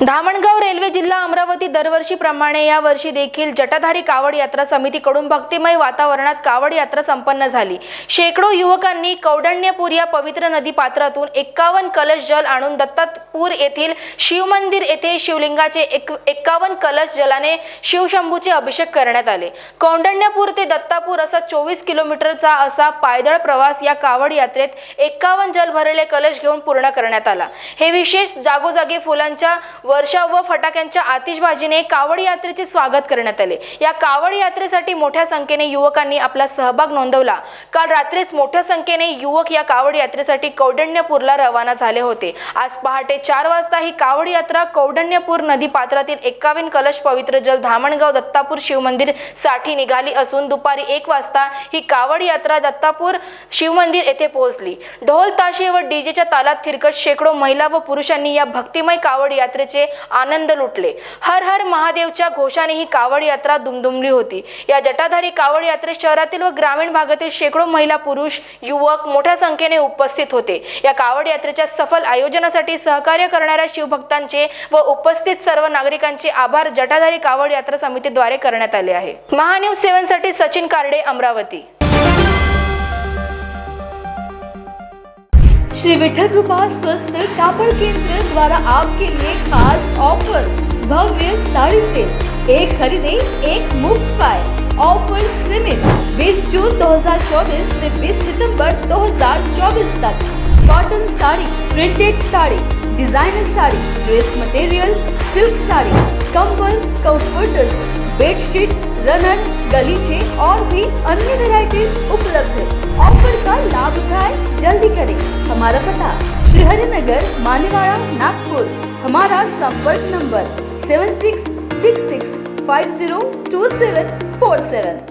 Dhamangaon railway जिल्हा अमरावती दरवर्षीप्रमाणे या वर्षी देखील जटाधारी कावड यात्रा समितीकडून भक्तिमय वातावरणात कावड यात्रा संपन्न झाली. शेकडो युवकांनी कौडण्यपूर या पवित्र नदी पात्रातून एक्कावन्न कलश जल आणून दत्तापूर येथील शिवमंदिर येथे शिवलिंगाचे एक एक्कावन्न कलश जलाने शिवशंभूचे अभिषेक करण्यात आले. कौंडण्यपूर ते दत्तापूर असा चोवीस किलोमीटरचा असा पायदळ प्रवास या कावड यात्रेत एक्कावन्न जल भरलेले कलश घेऊन पूर्ण करण्यात आला. हे विशेष जागोजागी फुलांच्या वर्षा व फटाक्यांच्या आतिषबाजीने कावड यात्रेचे स्वागत करण्यात आले. या कावड यात्रेसाठी मोठ्या संख्येने युवकांनी आपला सहभाग नोंदवला. काल रात्रीच मोठ्या संख्येने युवक या कावड यात्रेसाठी कौडण्यपूरला रवाना झाले होते. आज पहाटे चार वाजता ही कावड यात्रा कौडण्यपूर नदी पात्रातील एक्कावीन कलश पवित्र जल धामणगाव दत्तापूर शिवमंदिरसाठी निघाली असून दुपारी एक वाजता ही कावड यात्रा दत्तापूर शिवमंदिर येथे पोहोचली. ढोल ताशे व डीजेच्या तालात थिरकत शेकडो महिला व पुरुषांनी या भक्तिमय कावड यात्रेचे आनंद लुटले. हर हर महादेवच्या घोषाने ही कावड यात्रा दुमदुमली होती. या जटाधारी कावड यात्रेत शहरातील व ग्रामीण भागातील शेकडो महिला पुरुष युवक मोठ्या संख्येने उपस्थित होते. या कावड यात्रेच्या सफल आयोजनासाठी सहकार्य करणाऱ्या शिवभक्तांचे व उपस्थित सर्व नागरिकांचे आभार जटाधारी कावड यात्रा समितीद्वारे करण्यात आले आहे. महान्यूज सेवनसाठी सचिन कार्डे अमरावती. श्री विठल कृपा स्वस्थ कापड़ केंद्र द्वारा आपके लिए खास ऑफ़र। भव्य साड़ी सेल। एक खरीदे, एक मुफ़्त पाए। ऑफ़र सीमित। 20 जून 2024 से 20 सितंबर 2024 तक। Cotton sari, printed sari, designer sari, dress material, silk sari, कंबल, कंफर्टर, बेडशीट रनन गलीचे और भी अन्य वैरायटीज उपलब्ध है। ऑफ़र का जल्दी करें। हमारा पता श्री मानीवाड़ा, नागपुर। हमारा संपर्क number seven six six six five zero two seven four seven